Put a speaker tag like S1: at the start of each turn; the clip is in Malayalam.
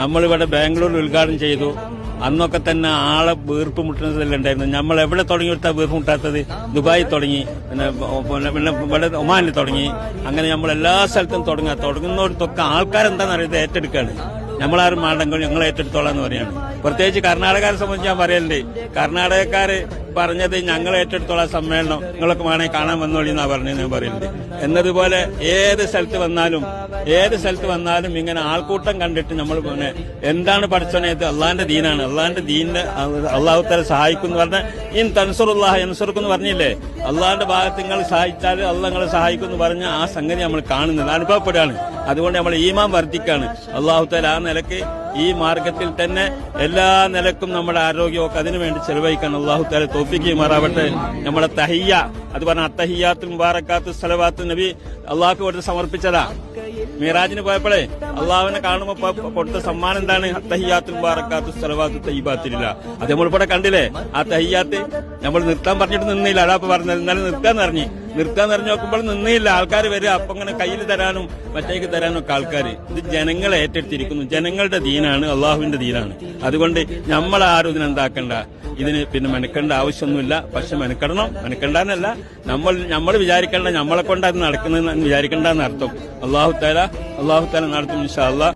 S1: നമ്മളിവിടെ ബാംഗ്ലൂരിൽ ഉദ്ഘാടനം ചെയ്തു. അന്നൊക്കെ തന്നെ ആളെ വീർപ്പ് മുട്ടുന്നതെല്ലാം ഉണ്ടായിരുന്നു. നമ്മൾ എവിടെ തുടങ്ങി കൊടുത്താൽ വീർപ്പ് മുട്ടാത്തത്? ദുബായി തുടങ്ങി. പിന്നെ പിന്നെ ഇവിടെ ഒമാനിൽ തുടങ്ങി. അങ്ങനെ നമ്മൾ എല്ലാ സ്ഥലത്തും തുടങ്ങുക തുടങ്ങുന്നവർക്കൊക്കെ ആൾക്കാരെന്താണെന്ന് അറിയാതെ ഏറ്റെടുക്കുകയാണ്. നമ്മളാരും മാണ്ടെങ്കിൽ ഞങ്ങൾ ഏറ്റെടുത്തോളാം എന്ന് പറയാണ്. പ്രത്യേകിച്ച് കർണാടകക്കാരെ സംബന്ധിച്ച് ഞാൻ പറയലുണ്ട്. കർണാടകക്കാര് പറഞ്ഞത് ഞങ്ങൾ ഏറ്റെടുത്തുള്ള സമ്മേളനം. നിങ്ങൾക്ക് വേണമെങ്കിൽ കാണാൻ വന്നോളി എന്നാ പറഞ്ഞത് ഞാൻ പറയുന്നത്. എന്നതുപോലെ ഏത് സ്ഥലത്ത് വന്നാലും ഏത് സ്ഥലത്ത് വന്നാലും ഇങ്ങനെ ആൾക്കൂട്ടം കണ്ടിട്ട് നമ്മൾ പിന്നെ എന്താണ് പഠിച്ചോനെ ഇത് അള്ളാന്റെ ദീനാണ്. അള്ളാന്റെ ദീനിനെ അള്ളാഹുത്തല സഹായിക്കും എന്ന് പറഞ്ഞാൽ ഇൻ തൻസുറുല്ലാഹ് എൻസുറുക്കും എന്ന് പറഞ്ഞില്ലേ? അള്ളാഹിന്റെ ഭാഗത്ത് നിങ്ങൾ സഹായിച്ചാൽ അള്ളാഹ് നിങ്ങളെ സഹായിക്കും എന്ന് പറഞ്ഞ ആ സംഗതി നമ്മൾ കാണുന്നത് അനുഭവപ്പെടുകയാണ്. അതുകൊണ്ട് നമ്മൾ ഈമാൻ വർദ്ധിക്കാണ്. അള്ളാഹുത്താൽ ആ നിലയ്ക്ക് ഈ മാർഗത്തിൽ തന്നെ എല്ലാ നിലക്കും നമ്മുടെ ആരോഗ്യമൊക്കെ അതിനു വേണ്ടി ചെലവഴിക്കാൻ അള്ളാഹു താല തോഫിക്ക് മാറാവട്ടെ. നമ്മുടെ തഹിയ അത് പറഞ്ഞ അത്തഹിയാത്ത് മുബാറക്കാത്ത് സ്ഥലവാത്ത് നബി അള്ളാഹു കൊടുത്ത് സമർപ്പിച്ചതാ. മീറാജിന് പോയപ്പോഴേ അള്ളാഹുവിനെ കാണുമ്പോൾ കൊടുത്ത സമ്മാനം എന്താണ്? തഹിയാത്ത് മുബാറക്കാത്ത് സ്ഥലവാത്ത് തയ്യബാത്തില്ല അത് നമ്മളിവിടെ കണ്ടില്ലേ? ആ തഹിയാത്ത് നമ്മൾ നിർത്താൻ പറഞ്ഞിട്ട് നിന്നില്ല. അതാ പറഞ്ഞത്. ഇന്നലെ നിർത്താന്ന് പറഞ്ഞു. നിർത്താൻ നിറഞ്ഞു നോക്കുമ്പോൾ നിന്നില്ല. ആൾക്കാർ വരിക. അപ്പൊ ഇങ്ങനെ കയ്യിൽ തരാനും മറ്റേക്ക് തരാനും ഒക്കെ ആൾക്കാർ ഇത് ജനങ്ങളെ ഏറ്റെടുത്തിരിക്കുന്നു. ജനങ്ങളുടെ ദീനാണ്. അള്ളാഹുവിന്റെ ദീനാണ്. അതുകൊണ്ട് നമ്മൾ ആരും ഇതിനെന്താക്കണ്ട ഇതിന് പിന്നെ മെനക്കേണ്ട ആവശ്യമൊന്നുമില്ല. പക്ഷെ മെനക്കെടണം. മെനക്കണ്ടെന്നല്ല നമ്മൾ നമ്മൾ വിചാരിക്കേണ്ട നമ്മളെ കൊണ്ട് അത് നടക്കുന്നതെന്ന് വിചാരിക്കേണ്ടെന്ന് അർത്ഥം അള്ളാഹു താല അള്ളാഹു താല നടത്തും ഇൻഷാ അള്ളാഹ്